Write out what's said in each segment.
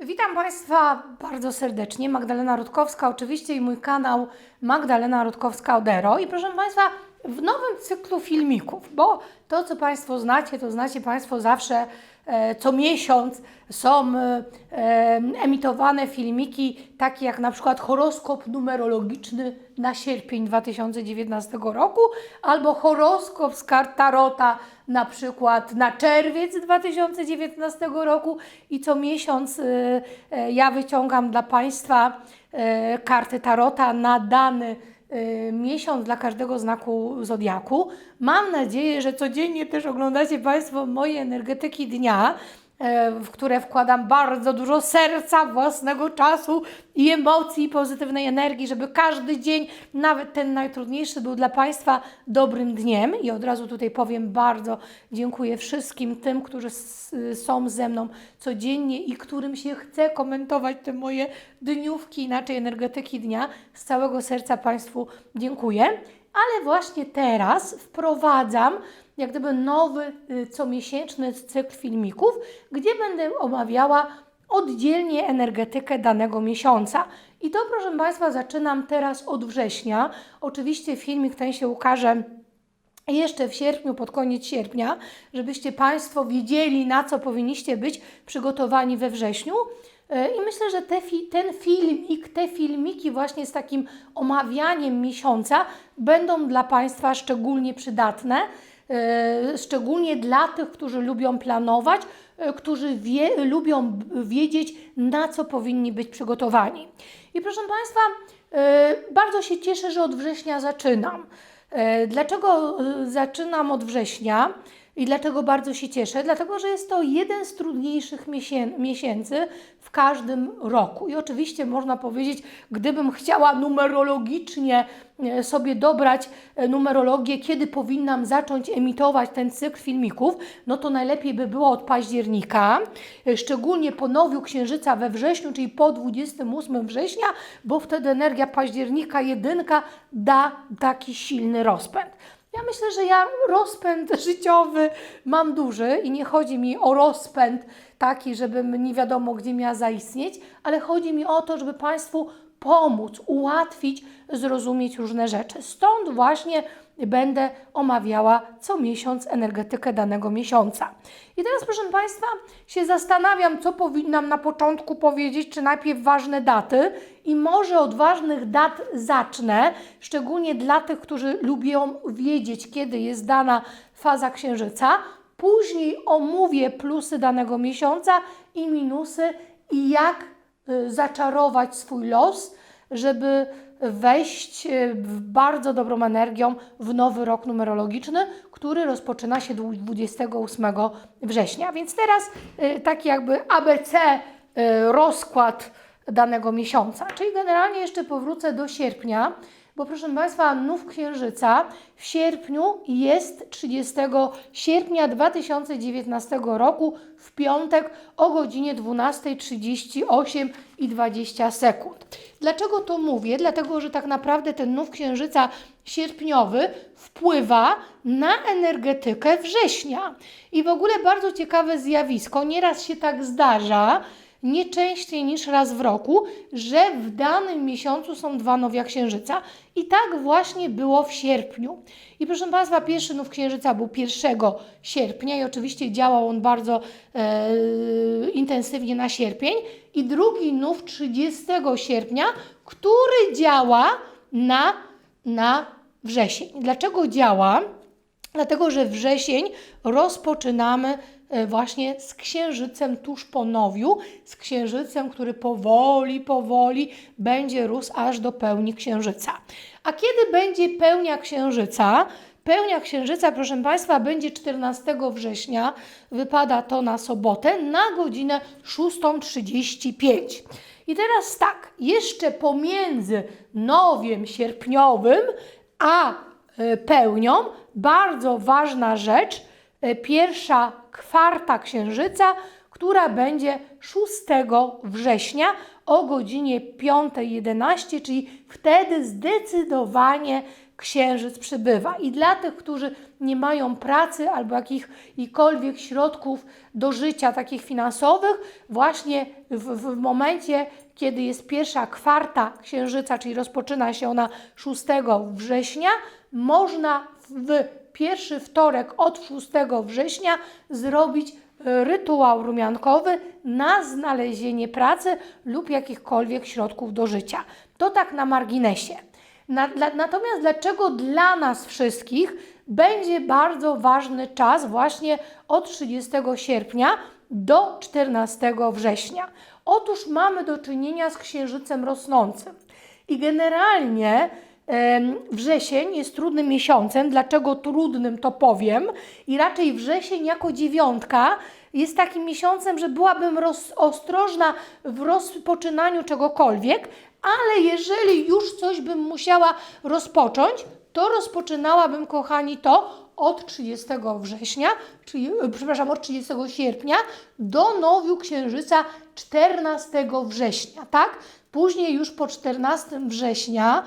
Witam Państwa bardzo serdecznie. Magdalena Rutkowska, oczywiście i mój kanał Magdalena Rutkowska Odero. I proszę Państwa, w nowym cyklu filmików, bo to, co Państwo znacie, to znacie Państwo zawsze e, co miesiąc są e, e, emitowane filmiki, takie jak na przykład horoskop numerologiczny na sierpień 2019 roku, albo horoskop z kart Tarota na przykład na czerwiec 2019 roku. I co miesiąc ja wyciągam dla Państwa karty Tarota na dany miesiąc dla każdego znaku zodiaku. Mam nadzieję, że codziennie też oglądacie Państwo moje energetyki dnia, w które wkładam bardzo dużo serca, własnego czasu i emocji, pozytywnej energii, żeby każdy dzień, nawet ten najtrudniejszy, był dla Państwa dobrym dniem. I od razu tutaj powiem bardzo dziękuję wszystkim tym, którzy są ze mną codziennie i którym się chce komentować te moje dniówki, inaczej energetyki dnia. Z całego serca Państwu dziękuję. Ale właśnie teraz wprowadzam jak gdyby nowy, y, comiesięczny cykl filmików, gdzie będę omawiała oddzielnie energetykę danego miesiąca. I to, proszę Państwa, zaczynam teraz od września. Oczywiście filmik ten się ukaże jeszcze w sierpniu, pod koniec sierpnia, żebyście Państwo wiedzieli, na co powinniście być przygotowani we wrześniu. E, I myślę, że te fi- ten filmik, te filmiki właśnie z takim omawianiem miesiąca będą dla Państwa szczególnie przydatne, e, szczególnie dla tych, którzy lubią planować, e, którzy wie, lubią wiedzieć, na co powinni być przygotowani. I proszę Państwa, bardzo się cieszę, że od września zaczynam. Dlaczego zaczynam od września i dlaczego bardzo się cieszę? Dlatego, że jest to jeden z trudniejszych miesię- miesięcy w każdym roku. I oczywiście można powiedzieć, gdybym chciała numerologicznie e, sobie dobrać e, numerologię, kiedy powinnam zacząć emitować ten cykl filmików, no to najlepiej by było od października, e, szczególnie po nowiu księżyca we wrześniu, czyli po 28 września, bo wtedy energia października jedynka da taki silny rozpęd. Ja myślę, że ja rozpęd życiowy mam duży i nie chodzi mi o rozpęd taki, żebym nie wiadomo gdzie miała zaistnieć, ale chodzi mi o to, żeby Państwu pomóc, ułatwić, zrozumieć różne rzeczy. Stąd właśnie będę omawiała co miesiąc energetykę danego miesiąca. I teraz, proszę Państwa, się zastanawiam, co powinnam na początku powiedzieć, czy najpierw ważne daty. I może od ważnych dat zacznę, szczególnie dla tych, którzy lubią wiedzieć, kiedy jest dana faza księżyca. Później omówię plusy danego miesiąca i minusy i jak y, zaczarować swój los, żeby wejść y, w bardzo dobrą energią w nowy rok numerologiczny, który rozpoczyna się dwu- 28 września. Więc teraz y, taki jakby ABC y, rozkład danego miesiąca. Czyli generalnie jeszcze powrócę do sierpnia, bo proszę Państwa, nów księżyca w sierpniu jest 30 sierpnia 2019 roku w piątek o godzinie 12.38 i 20 sekund. Dlaczego to mówię? Dlatego, że tak naprawdę ten nów księżyca sierpniowy wpływa na energetykę września. I w ogóle bardzo ciekawe zjawisko, nieraz się tak zdarza, nie częściej niż raz w roku, że w danym miesiącu są dwa nowia księżyca. I tak właśnie było w sierpniu. I proszę Państwa, pierwszy nów księżyca był 1 sierpnia i oczywiście działał on bardzo e, intensywnie na sierpień. I drugi nów 30 sierpnia, który działa na, na wrzesień. Dlaczego działa? Dlatego, że wrzesień rozpoczynamy właśnie z księżycem tuż po nowiu, z księżycem, który powoli, powoli będzie rósł aż do pełni księżyca. A kiedy będzie pełnia księżyca? Pełnia księżyca, proszę Państwa, będzie 14 września, wypada to na sobotę, na godzinę 6.35. I teraz tak, jeszcze pomiędzy nowiem sierpniowym a e, pełnią, bardzo ważna rzecz, e, pierwsza kwarta księżyca, która będzie 6 września o godzinie 5.11, czyli wtedy zdecydowanie księżyc przybywa. I dla tych, którzy nie mają pracy albo jakichkolwiek środków do życia, takich finansowych, właśnie w, w momencie, kiedy jest pierwsza kwarta księżyca, czyli rozpoczyna się ona 6 września, można w pierwszy wtorek od 6 września zrobić e, rytuał rumiankowy na znalezienie pracy lub jakichkolwiek środków do życia. To tak na marginesie. Natomiast dlaczego dla nas wszystkich będzie bardzo ważny czas właśnie od 30 sierpnia do 14 września? Otóż mamy do czynienia z księżycem rosnącym. I generalnie wrzesień jest trudnym miesiącem. Dlaczego trudnym, to powiem. I raczej wrzesień jako dziewiątka jest takim miesiącem, że byłabym ostrożna w rozpoczynaniu czegokolwiek, ale jeżeli już coś bym musiała rozpocząć, to rozpoczynałabym, kochani, to od 30 września, czyli, przepraszam, od 30 sierpnia do nowiu księżyca 14 września, tak? Później już po 14 września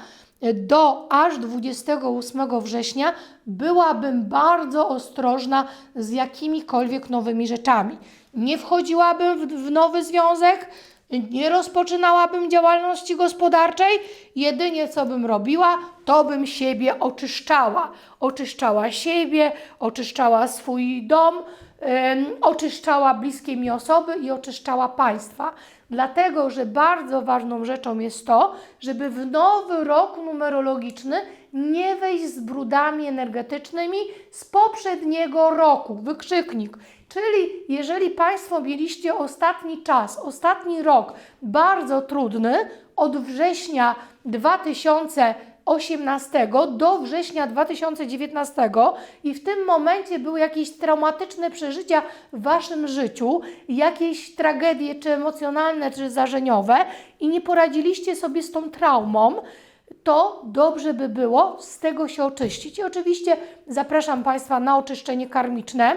do aż 28 września byłabym bardzo ostrożna z jakimikolwiek nowymi rzeczami. Nie wchodziłabym w, w nowy związek, nie rozpoczynałabym działalności gospodarczej, jedynie co bym robiła, to bym siebie oczyszczała. Oczyszczała siebie, oczyszczała swój dom, em, oczyszczała bliskie mi osoby i oczyszczała państwa. Dlatego, że bardzo ważną rzeczą jest to, żeby w nowy rok numerologiczny nie wejść z brudami energetycznymi z poprzedniego roku. Wykrzyknik. Czyli jeżeli Państwo mieliście ostatni czas, ostatni rok bardzo trudny, od września 2018 do września 2019 i w tym momencie były jakieś traumatyczne przeżycia w Waszym życiu, jakieś tragedie, czy emocjonalne, czy zarzeniowe i nie poradziliście sobie z tą traumą, to dobrze by było z tego się oczyścić. I oczywiście zapraszam Państwa na oczyszczenie karmiczne.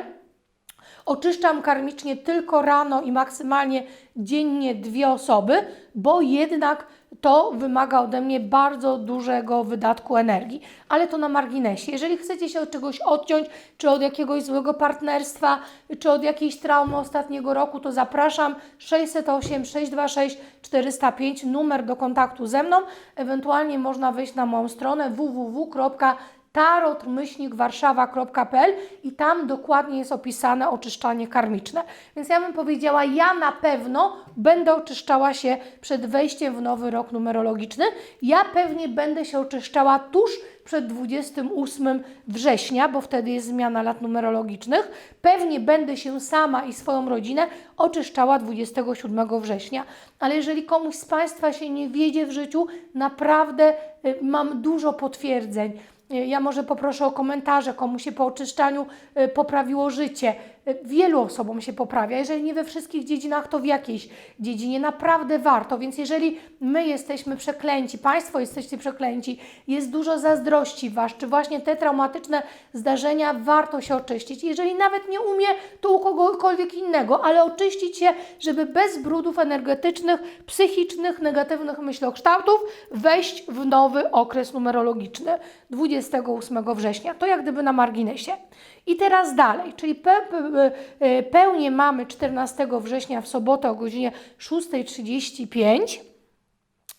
Oczyszczam karmicznie tylko rano i maksymalnie dziennie dwie osoby, bo jednak to wymaga ode mnie bardzo dużego wydatku energii. Ale to na marginesie. Jeżeli chcecie się od czegoś odciąć, czy od jakiegoś złego partnerstwa, czy od jakiejś traumy ostatniego roku, to zapraszam 608 626 405 numer do kontaktu ze mną. Ewentualnie można wejść na moją stronę www tarot-warszawa.pl i tam dokładnie jest opisane oczyszczanie karmiczne. Więc ja bym powiedziała, ja na pewno będę oczyszczała się przed wejściem w nowy rok numerologiczny. Ja pewnie będę się oczyszczała tuż przed 28 września, bo wtedy jest zmiana lat numerologicznych. Pewnie będę się sama i swoją rodzinę oczyszczała 27 września. Ale jeżeli komuś z Państwa się nie wiedzie w życiu, naprawdę y, mam dużo potwierdzeń. Ja może poproszę o komentarze, komu się po oczyszczaniu y, poprawiło życie. Y, Wielu osobom się poprawia. Jeżeli nie we wszystkich dziedzinach, to w jakiejś dziedzinie naprawdę warto. Więc jeżeli my jesteśmy przeklęci, Państwo jesteście przeklęci, jest dużo zazdrości Was, czy właśnie te traumatyczne zdarzenia, warto się oczyścić. Jeżeli nawet nie umie, to u kogokolwiek innego, ale oczyścić się, żeby bez brudów energetycznych, psychicznych, negatywnych myślokształtów wejść w nowy okres numerologiczny 28 września. To jak gdyby na marginesie. I teraz dalej, czyli pe, pe, e, pełnię mamy 14 września w sobotę o godzinie 6.35.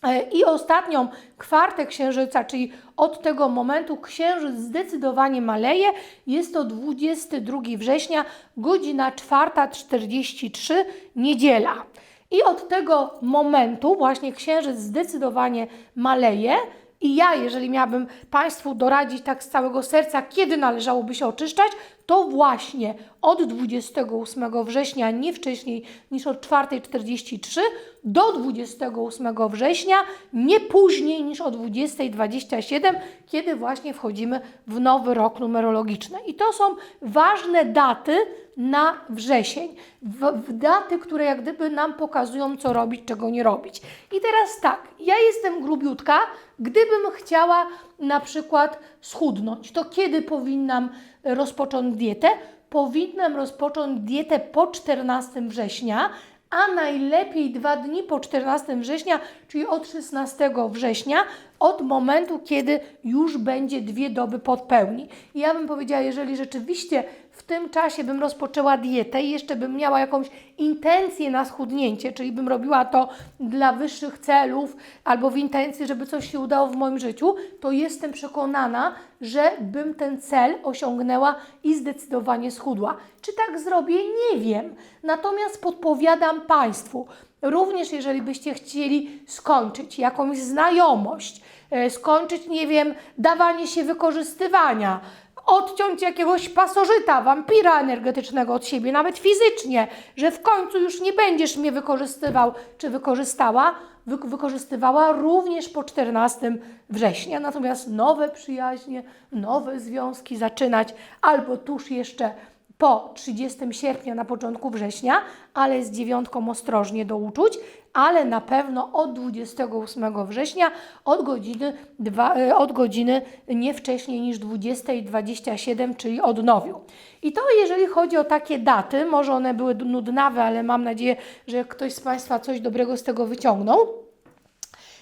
E, I ostatnią kwartę księżyca, czyli od tego momentu księżyc zdecydowanie maleje, jest to 22 września, godzina 4.43, niedziela. I od tego momentu właśnie księżyc zdecydowanie maleje. I ja, jeżeli miałabym Państwu doradzić tak z całego serca, kiedy należałoby się oczyszczać, to właśnie od 28 września, nie wcześniej niż od 4.43 do 28 września, nie później niż o 20.27, kiedy właśnie wchodzimy w nowy rok numerologiczny. I to są ważne daty na wrzesień. W, w daty, które jak gdyby nam pokazują, co robić, czego nie robić. I teraz tak, ja jestem grubiutka, gdybym chciała na przykład schudnąć, to kiedy powinnam rozpocząć dietę? Powinnam rozpocząć dietę po 14 września, a najlepiej dwa dni po 14 września, czyli od 16 września, od momentu, kiedy już będzie dwie doby podpełni. I ja bym powiedziała, jeżeli rzeczywiście w tym czasie bym rozpoczęła dietę i jeszcze bym miała jakąś intencję na schudnięcie, czyli bym robiła to dla wyższych celów albo w intencji, żeby coś się udało w moim życiu, to jestem przekonana, że bym ten cel osiągnęła i zdecydowanie schudła. Czy tak zrobię? Nie wiem. Natomiast podpowiadam Państwu, również jeżeli byście chcieli skończyć jakąś znajomość, e, skończyć, nie wiem, dawanie się wykorzystywania, odciąć jakiegoś pasożyta, wampira energetycznego od siebie, nawet fizycznie, że w końcu już nie będziesz mnie wykorzystywał czy wykorzystała, wy wykorzystywała również po 14 września. Natomiast nowe przyjaźnie, nowe związki zaczynać albo tuż jeszcze po 30 sierpnia, na początku września, ale z dziewiątką ostrożnie do uczuć, ale na pewno od 28 września, od godziny, dwa, e, od godziny nie wcześniej niż 20.27, czyli od nowiu. I to jeżeli chodzi o takie daty, może one były nudnawe, ale mam nadzieję, że ktoś z Państwa coś dobrego z tego wyciągnął.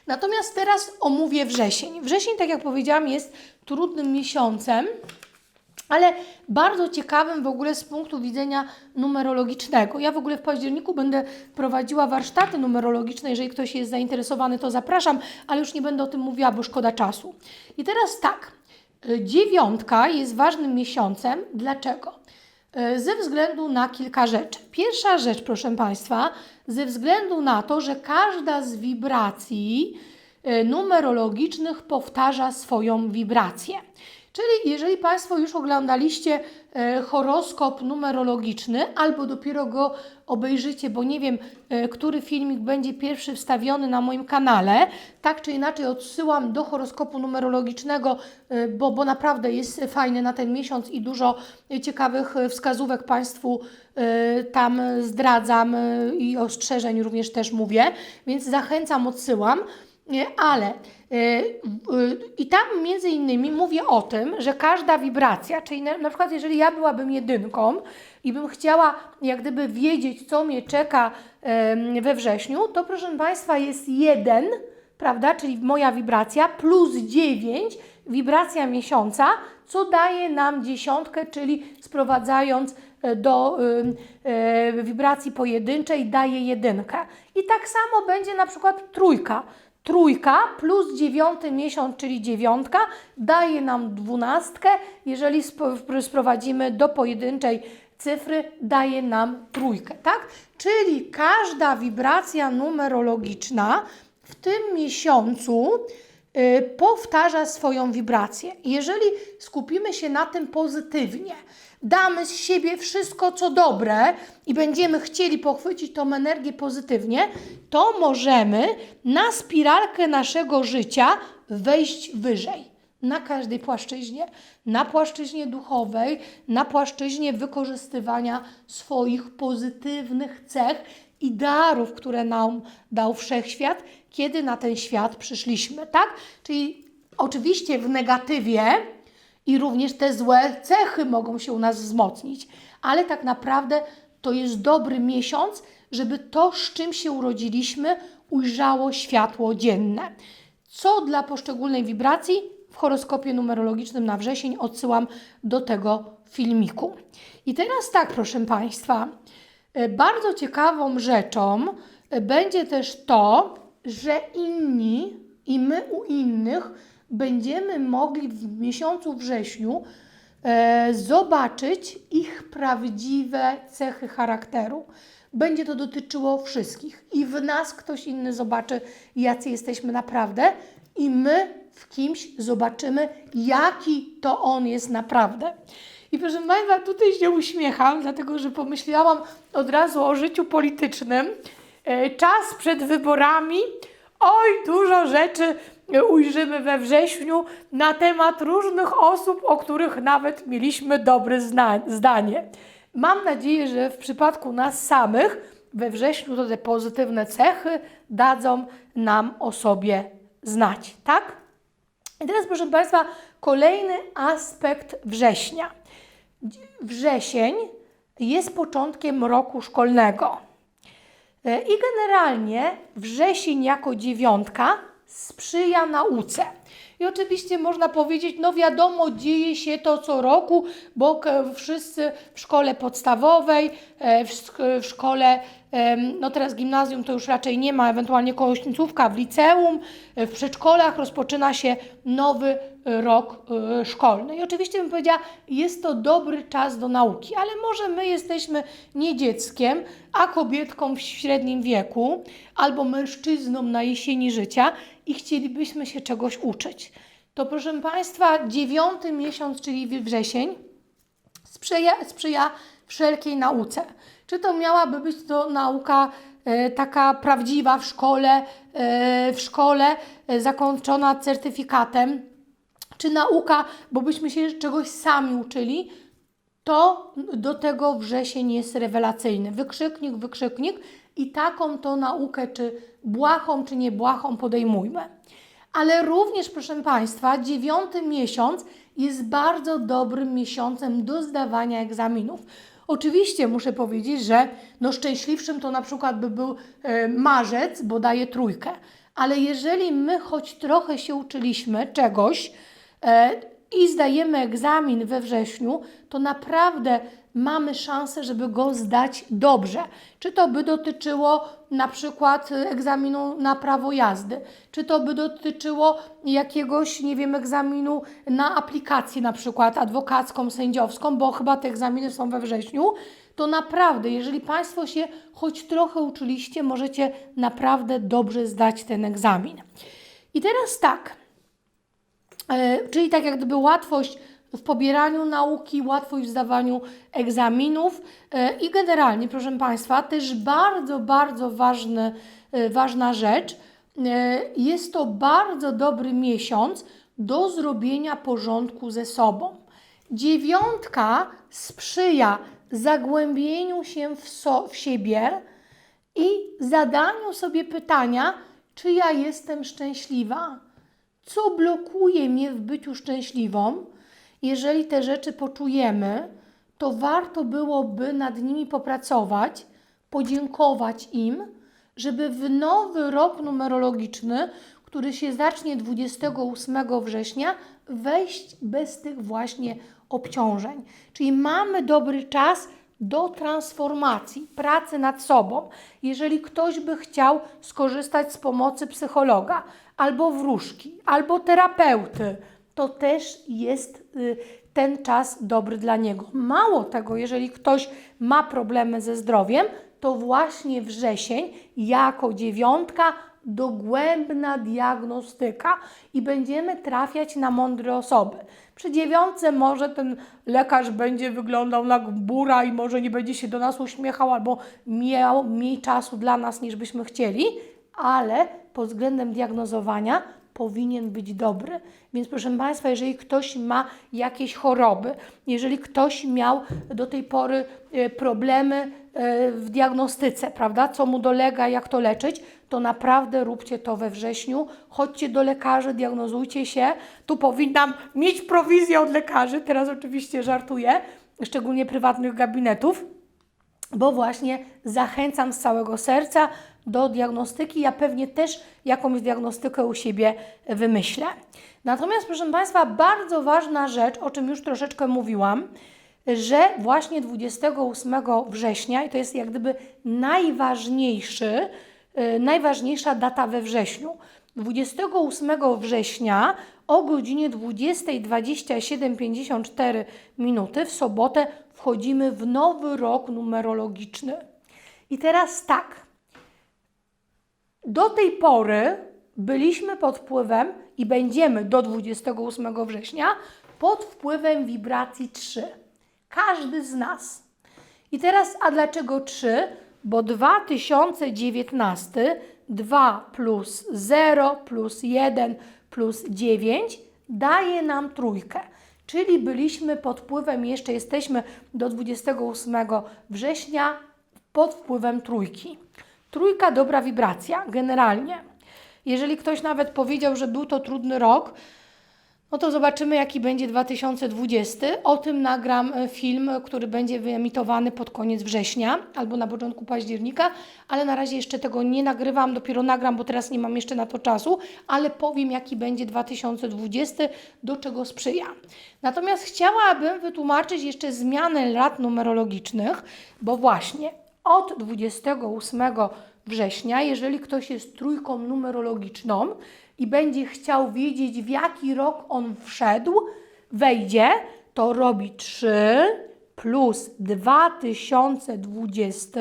Natomiast teraz omówię wrzesień. Wrzesień, tak jak powiedziałam, jest trudnym miesiącem ale bardzo ciekawym w ogóle z punktu widzenia numerologicznego. Ja w ogóle w październiku będę prowadziła warsztaty numerologiczne. Jeżeli ktoś jest zainteresowany, to zapraszam, ale już nie będę o tym mówiła, bo szkoda czasu. I teraz tak, y, dziewiątka jest ważnym miesiącem. Dlaczego? Y, ze względu na kilka rzeczy. Pierwsza rzecz, proszę Państwa, ze względu na to, że każda z wibracji y, numerologicznych powtarza swoją wibrację. Czyli jeżeli Państwo już oglądaliście e, horoskop numerologiczny, albo dopiero go obejrzycie, bo nie wiem, e, który filmik będzie pierwszy wstawiony na moim kanale, tak czy inaczej odsyłam do horoskopu numerologicznego, e, bo, bo naprawdę jest fajny na ten miesiąc i dużo ciekawych wskazówek Państwu tam zdradzam i ostrzeżeń również też mówię, więc zachęcam, odsyłam ale i tam między innymi mówię o tym, że każda wibracja, czyli na, przykład jeżeli ja byłabym jedynką i bym chciała jak gdyby wiedzieć, co mnie czeka we wrześniu, to proszę Państwa jest jeden, prawda, czyli moja wibracja plus dziewięć, wibracja miesiąca, co daje nam dziesiątkę, czyli sprowadzając do y, y, wibracji pojedynczej daje jedynkę. I tak samo będzie na przykład trójka. Trójka plus dziewiąty miesiąc, czyli dziewiątka, daje nam dwunastkę. Jeżeli sprowadzimy do pojedynczej cyfry, daje nam trójkę, tak? Czyli każda wibracja numerologiczna w tym miesiącu y, powtarza swoją wibrację. Jeżeli skupimy się na tym pozytywnie, damy z siebie wszystko, co dobre i będziemy chcieli pochwycić tą energię pozytywnie, to możemy na spiralkę naszego życia wejść wyżej. Na każdej płaszczyźnie, na płaszczyźnie duchowej, na płaszczyźnie wykorzystywania swoich pozytywnych cech i darów, które nam dał wszechświat, kiedy na ten świat przyszliśmy, tak? Czyli oczywiście w negatywie, i również te złe cechy mogą się u nas wzmocnić. Ale tak naprawdę to jest dobry miesiąc, żeby to, z czym się urodziliśmy, ujrzało światło dzienne. Co dla poszczególnej wibracji w horoskopie numerologicznym na wrzesień odsyłam do tego filmiku. I teraz tak, proszę Państwa, e, bardzo ciekawą rzeczą e, będzie też to, że inni i my u innych będziemy mogli w miesiącu wrześniu e, zobaczyć ich prawdziwe cechy charakteru. Będzie to dotyczyło wszystkich. I w nas ktoś inny zobaczy, jacy jesteśmy naprawdę, i my w kimś zobaczymy, jaki to on jest naprawdę. I proszę Państwa, tutaj się uśmiecham, dlatego że pomyślałam od razu o życiu politycznym. E, czas przed wyborami. Oj, dużo rzeczy ujrzymy we wrześniu na temat różnych osób, o których nawet mieliśmy dobre zdanie. Mam nadzieję, że w przypadku nas samych we wrześniu to te pozytywne cechy dadzą nam o sobie znać, tak? I teraz, proszę Państwa, kolejny aspekt września. Wrzesień jest początkiem roku szkolnego. E, I generalnie wrzesień jako dziewiątka sprzyja nauce. I oczywiście można powiedzieć, no wiadomo, dzieje się to co roku, bo wszyscy w szkole podstawowej, e, w, szkole, no teraz gimnazjum to już raczej nie ma, ewentualnie kołośnicówka w liceum, e, w przedszkolach rozpoczyna się nowy rok e, szkolny. I oczywiście bym powiedziała, jest to dobry czas do nauki, ale może my jesteśmy nie dzieckiem, a kobietką w średnim wieku albo mężczyzną na jesieni życia i chcielibyśmy się czegoś uczyć. To proszę Państwa, dziewiąty miesiąc, czyli wrzesień, sprzyja, sprzyja wszelkiej nauce. Czy to miałaby być to nauka e, taka prawdziwa w szkole, e, w szkole e, zakończona certyfikatem, czy nauka, bo byśmy się czegoś sami uczyli, to do tego wrzesień jest rewelacyjny. Wykrzyknik, wykrzyknik i taką to naukę, czy błahą, czy niebłahą podejmujmy. Ale również, proszę Państwa, dziewiąty miesiąc jest bardzo dobrym miesiącem do zdawania egzaminów. Oczywiście muszę powiedzieć, że no szczęśliwszym to na przykład by był e, marzec, bo daje trójkę. Ale jeżeli my choć trochę się uczyliśmy czegoś, e, i zdajemy egzamin we wrześniu, to naprawdę mamy szansę, żeby go zdać dobrze. Czy to by dotyczyło na przykład egzaminu na prawo jazdy, czy to by dotyczyło jakiegoś, nie wiem, egzaminu na aplikację na przykład adwokacką, sędziowską, bo chyba te egzaminy są we wrześniu, to naprawdę, jeżeli Państwo się choć trochę uczyliście, możecie naprawdę dobrze zdać ten egzamin. I teraz tak, Czyli tak jak gdyby łatwość w pobieraniu nauki, łatwość w zdawaniu egzaminów. E, i generalnie, proszę Państwa, też bardzo, bardzo ważny, e, ważna rzecz, e, jest to bardzo dobry miesiąc do zrobienia porządku ze sobą. Dziewiątka sprzyja zagłębieniu się w, so, w siebie i zadaniu sobie pytania, czy ja jestem szczęśliwa co blokuje mnie w byciu szczęśliwą. Jeżeli te rzeczy poczujemy, to warto byłoby nad nimi popracować, podziękować im, żeby w nowy rok numerologiczny, który się zacznie 28 września, wejść bez tych właśnie obciążeń. Czyli mamy dobry czas do transformacji, pracy nad sobą. Jeżeli ktoś by chciał skorzystać z pomocy psychologa, albo wróżki, albo terapeuty, to też jest y, ten czas dobry dla niego. Mało tego, jeżeli ktoś ma problemy ze zdrowiem, to właśnie wrzesień jako dziewiątka dogłębna diagnostyka i będziemy trafiać na mądre osoby. Przy dziewiątce może ten lekarz będzie wyglądał na bura i może nie będzie się do nas uśmiechał albo miał mniej czasu dla nas niż byśmy chcieli, ale pod względem diagnozowania powinien być dobry. Więc proszę Państwa, jeżeli ktoś ma jakieś choroby, jeżeli ktoś miał do tej pory e, problemy e, w diagnostyce, prawda, co mu dolega, jak to leczyć, to naprawdę róbcie to we wrześniu. Chodźcie do lekarzy, diagnozujcie się. Tu powinnam mieć prowizję od lekarzy, teraz oczywiście żartuję, szczególnie prywatnych gabinetów bo właśnie zachęcam z całego serca do diagnostyki. Ja pewnie też jakąś diagnostykę u siebie wymyślę. Natomiast, proszę Państwa, bardzo ważna rzecz, o czym już troszeczkę mówiłam, że właśnie 28 września, i to jest jak gdyby najważniejszy, yy, najważniejsza data we wrześniu. 28 września o godzinie 20.27.54 minuty w sobotę wchodzimy w nowy rok numerologiczny. I teraz tak. Do tej pory byliśmy pod wpływem i będziemy do 28 września pod wpływem wibracji 3. Każdy z nas. I teraz, a dlaczego 3? Bo 2019, 2 plus 0 plus 1 plus 9 daje nam trójkę. Czyli byliśmy pod wpływem, jeszcze jesteśmy do 28 września pod wpływem trójki. Trójka dobra wibracja, generalnie. Jeżeli ktoś nawet powiedział, że był to trudny rok, no to zobaczymy, jaki będzie 2020. O tym nagram e, film, który będzie wyemitowany pod koniec września albo na początku października, ale na razie jeszcze tego nie nagrywam, dopiero nagram, bo teraz nie mam jeszcze na to czasu, ale powiem, jaki będzie 2020, do czego sprzyja. Natomiast chciałabym wytłumaczyć jeszcze zmianę lat numerologicznych, bo właśnie od 28 września, jeżeli ktoś jest trójką numerologiczną i będzie chciał wiedzieć, w jaki rok on wszedł, wejdzie, to robi 3 plus 2020,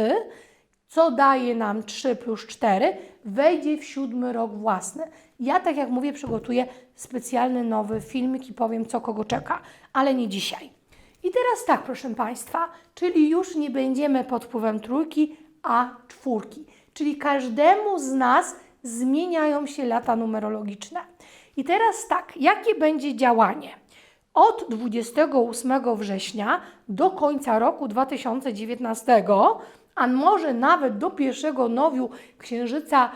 co daje nam 3 plus 4, wejdzie w siódmy rok własny. Ja, tak jak mówię, przygotuję specjalny nowy filmik i powiem, co kogo czeka, ale nie dzisiaj. I teraz tak, proszę Państwa, czyli już nie będziemy pod wpływem trójki, a czwórki. Czyli każdemu z nas zmieniają się lata numerologiczne. I teraz tak, jakie będzie działanie? Od 28 września do końca roku 2019, a może nawet do pierwszego nowiu księżyca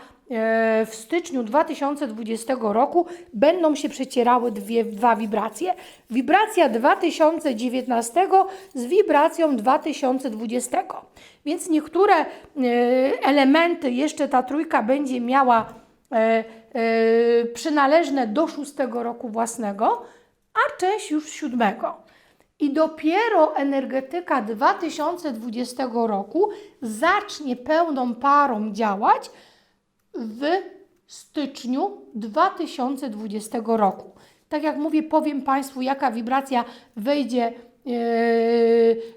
w styczniu 2020 roku będą się przecierały dwie, dwa wibracje. Wibracja 2019 z wibracją 2020. Więc niektóre e, elementy jeszcze ta trójka będzie miała e, e, przynależne do szóstego roku własnego, a część już siódmego. I dopiero energetyka 2020 roku zacznie pełną parą działać w styczniu 2020 roku. Tak jak mówię, powiem Państwu, jaka wibracja wejdzie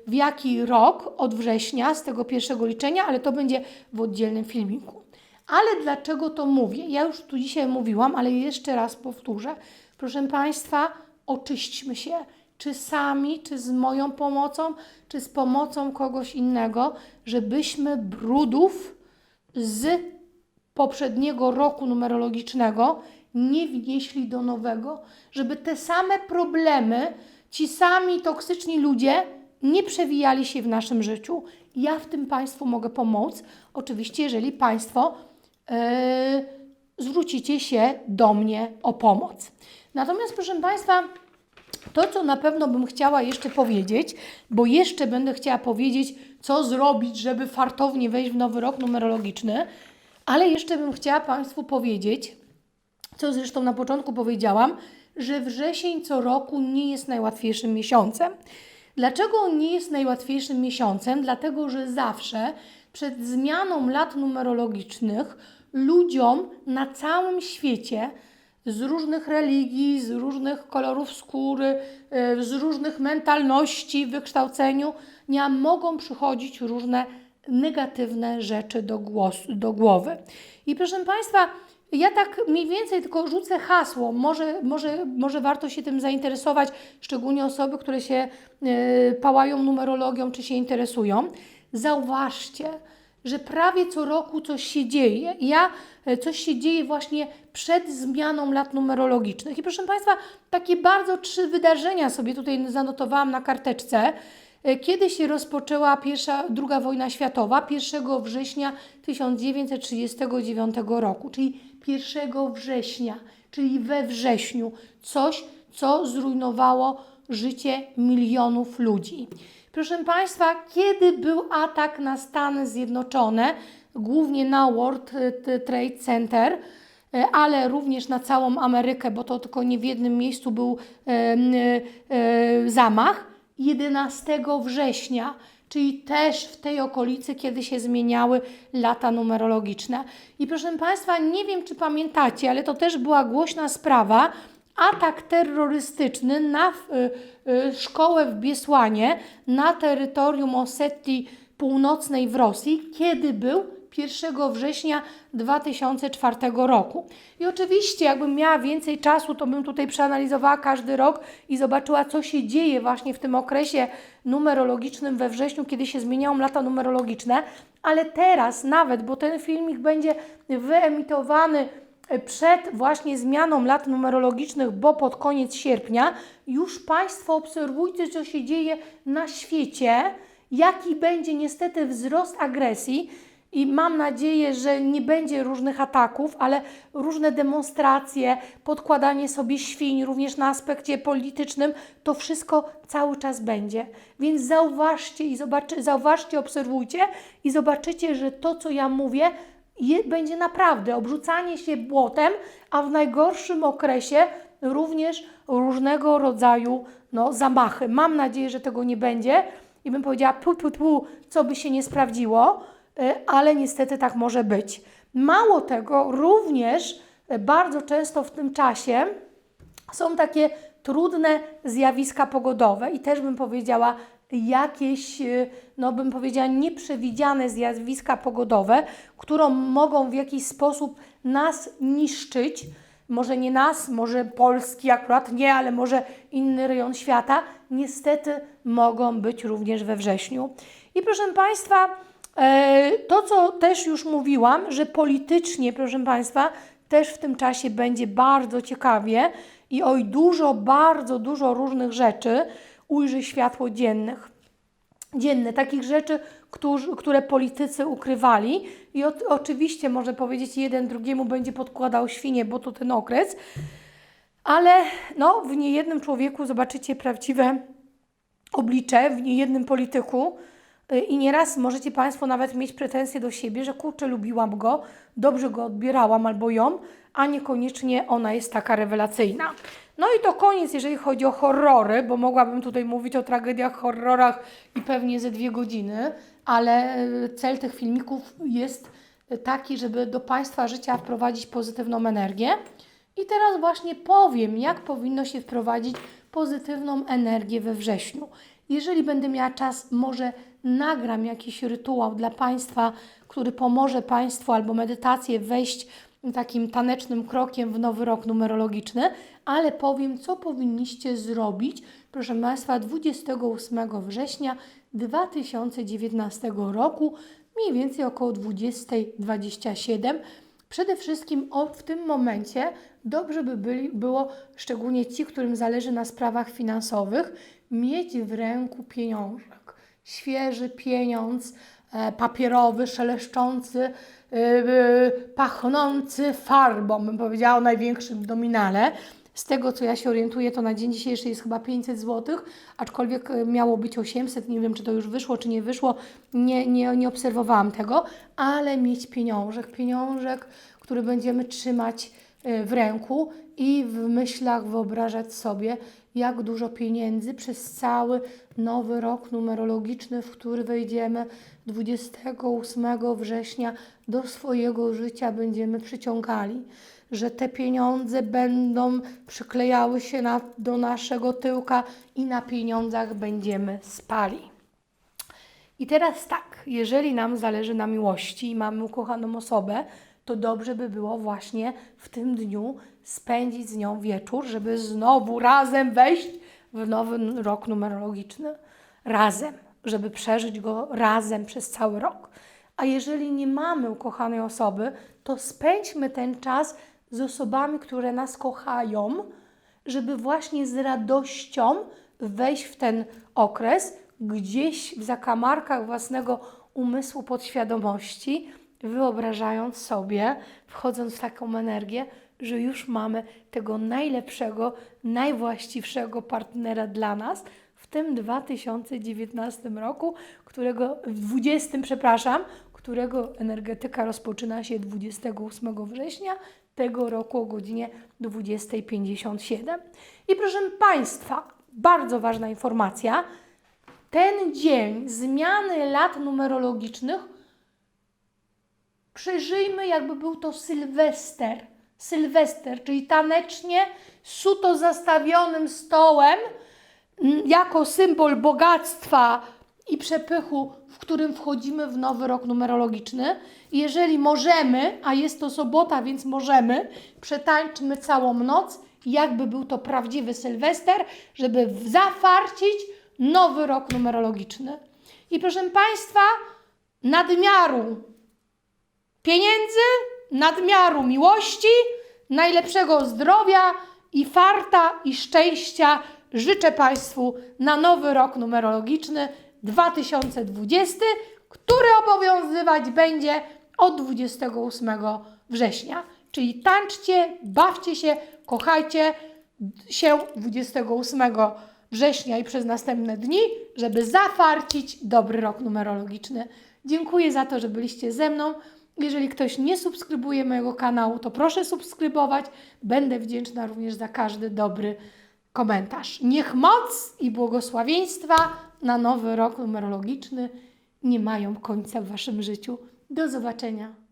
w jaki rok od września z tego pierwszego liczenia, ale to będzie w oddzielnym filmiku. Ale dlaczego to mówię? Ja już tu dzisiaj mówiłam, ale jeszcze raz powtórzę. Proszę Państwa, oczyśćmy się, czy sami, czy z moją pomocą, czy z pomocą kogoś innego, żebyśmy brudów z poprzedniego roku numerologicznego nie wnieśli do nowego, żeby te same problemy, ci sami toksyczni ludzie nie przewijali się w naszym życiu. Ja w tym Państwu mogę pomóc, oczywiście, jeżeli Państwo yy, zwrócicie się do mnie o pomoc. Natomiast, proszę Państwa, to, co na pewno bym chciała jeszcze powiedzieć, bo jeszcze będę chciała powiedzieć, co zrobić, żeby fartownie wejść w nowy rok numerologiczny, ale jeszcze bym chciała Państwu powiedzieć, co zresztą na początku powiedziałam, że wrzesień co roku nie jest najłatwiejszym miesiącem. Dlaczego on nie jest najłatwiejszym miesiącem? Dlatego, że zawsze przed zmianą lat numerologicznych ludziom na całym świecie z różnych religii, z różnych kolorów skóry, e, z różnych mentalności, wykształceniu, mogą przychodzić różne negatywne rzeczy do, głosu, do głowy. I proszę Państwa, ja tak mniej więcej tylko rzucę hasło. Może, może, może warto się tym zainteresować, szczególnie osoby, które się y, pałają numerologią czy się interesują. Zauważcie, że prawie co roku coś się dzieje. Ja e, coś się dzieje właśnie przed zmianą lat numerologicznych. I proszę Państwa, takie bardzo trzy wydarzenia sobie tutaj zanotowałam na karteczce. E, kiedy się rozpoczęła pierwsza, druga wojna światowa? 1 września 1939 roku, czyli 1 września, czyli we wrześniu. Coś, co zrujnowało życie milionów ludzi. Proszę Państwa, kiedy był atak na Stany Zjednoczone, głównie na World Trade Center, e, ale również na całą Amerykę, bo to tylko nie w jednym miejscu był e, e, zamach, 11 września, czyli też w tej okolicy, kiedy się zmieniały lata numerologiczne. I proszę Państwa, nie wiem czy pamiętacie, ale to też była głośna sprawa, atak terrorystyczny na y, y, szkołę w Biesłanie na terytorium Osetii Północnej w Rosji, kiedy był 1 września 2004 roku. I oczywiście, jakbym miała więcej czasu, to bym tutaj przeanalizowała każdy rok i zobaczyła, co się dzieje właśnie w tym okresie numerologicznym we wrześniu, kiedy się zmieniają lata numerologiczne. Ale teraz nawet, bo ten filmik będzie wyemitowany przed właśnie zmianą lat numerologicznych, bo pod koniec sierpnia, już Państwo obserwujcie, co się dzieje na świecie, jaki będzie niestety wzrost agresji. I mam nadzieję, że nie będzie różnych ataków, ale różne demonstracje, podkładanie sobie świń, również na aspekcie politycznym, to wszystko cały czas będzie. Więc zauważcie i zobaczy, zauważcie, obserwujcie i zobaczycie, że to, co ja mówię, będzie naprawdę obrzucanie się błotem, a w najgorszym okresie również różnego rodzaju no, zamachy. Mam nadzieję, że tego nie będzie i bym powiedziała, pu, pu, pu, co by się nie sprawdziło, ale niestety tak może być. Mało tego, również y, bardzo często w tym czasie są takie trudne zjawiska pogodowe i też bym powiedziała jakieś, y, no bym powiedziała, nieprzewidziane zjawiska pogodowe, które mogą w jakiś sposób nas niszczyć. Może nie nas, może Polski akurat nie, ale może inny rejon świata. Niestety mogą być również we wrześniu. I proszę Państwa, e, to co też już mówiłam, że politycznie, proszę Państwa, też w tym czasie będzie bardzo ciekawie i oj dużo, bardzo dużo różnych rzeczy ujrzy światło dziennych. Dzienne, takich rzeczy, którzy, które politycy ukrywali i o, oczywiście może powiedzieć jeden drugiemu będzie podkładał świnie, bo to ten okres, ale no, w niejednym człowieku zobaczycie prawdziwe oblicze, w niejednym polityku i nieraz możecie Państwo nawet mieć pretensje do siebie, że kurczę, lubiłam go, dobrze go odbierałam albo ją, a niekoniecznie ona jest taka rewelacyjna. No i to koniec, jeżeli chodzi o horrory, bo mogłabym tutaj mówić o tragediach, horrorach i pewnie ze dwie godziny, ale y, cel tych filmików jest taki, żeby do Państwa życia wprowadzić pozytywną energię. I teraz właśnie powiem, jak powinno się wprowadzić pozytywną energię we wrześniu. Jeżeli będę miała czas, może nagram jakiś rytuał dla Państwa, który pomoże Państwu albo medytację wejść takim tanecznym krokiem w nowy rok numerologiczny, ale powiem, co powinniście zrobić, proszę Państwa, 28 września 2019 roku, mniej więcej około 20.27. Przede wszystkim o, w tym momencie dobrze by byli, było, szczególnie ci, którym zależy na sprawach finansowych, mieć w ręku pieniążek. Świeży pieniądz, e, papierowy, szeleszczący, e, e, pachnący farbą, bym powiedziała o największym nominale. Z tego, co ja się orientuję, to na dzień dzisiejszy jest chyba 500 zł, aczkolwiek miało być 800. Nie wiem, czy to już wyszło, czy nie wyszło. Nie, nie, nie obserwowałam tego, ale mieć pieniążek, pieniążek, który będziemy trzymać w ręku i w myślach wyobrażać sobie, jak dużo pieniędzy przez cały nowy rok numerologiczny, w który wejdziemy 28 września do swojego życia będziemy przyciągali że te pieniądze będą przyklejały się na, do naszego tyłka i na pieniądzach będziemy spali. I teraz tak, jeżeli nam zależy na miłości i mamy ukochaną osobę, to dobrze by było właśnie w tym dniu spędzić z nią wieczór, żeby znowu razem wejść w nowy rok numerologiczny. Razem, żeby przeżyć go razem przez cały rok. A jeżeli nie mamy ukochanej osoby, to spędźmy ten czas z osobami, które nas kochają, żeby właśnie z radością wejść w ten okres, gdzieś w zakamarkach własnego umysłu podświadomości, wyobrażając sobie, wchodząc w taką energię, że już mamy tego najlepszego, najwłaściwszego partnera dla nas w tym 2019 roku, którego w 20, przepraszam, którego energetyka rozpoczyna się 28 września tego roku o godzinie 20.57. I proszę Państwa, bardzo ważna informacja. Ten dzień zmiany lat numerologicznych przeżyjmy, jakby był to Sylwester. Sylwester, czyli tanecznie, suto zastawionym stołem, jako symbol bogactwa i przepychu, w którym wchodzimy w nowy rok numerologiczny. Jeżeli możemy, a jest to sobota, więc możemy, przetańczmy całą noc, jakby był to prawdziwy Sylwester, żeby zafarcić nowy rok numerologiczny. I proszę Państwa, nadmiaru pieniędzy, nadmiaru miłości, najlepszego zdrowia i farta i szczęścia życzę Państwu na nowy rok numerologiczny 2020, który obowiązywać będzie od 28 września. Czyli tańczcie, bawcie się, kochajcie się 28 września i przez następne dni, żeby zafarcić dobry rok numerologiczny. Dziękuję za to, że byliście ze mną. Jeżeli ktoś nie subskrybuje mojego kanału, to proszę subskrybować. Będę wdzięczna również za każdy dobry komentarz. Niech moc i błogosławieństwa na nowy rok numerologiczny nie mają końca w Waszym życiu. Do zobaczenia.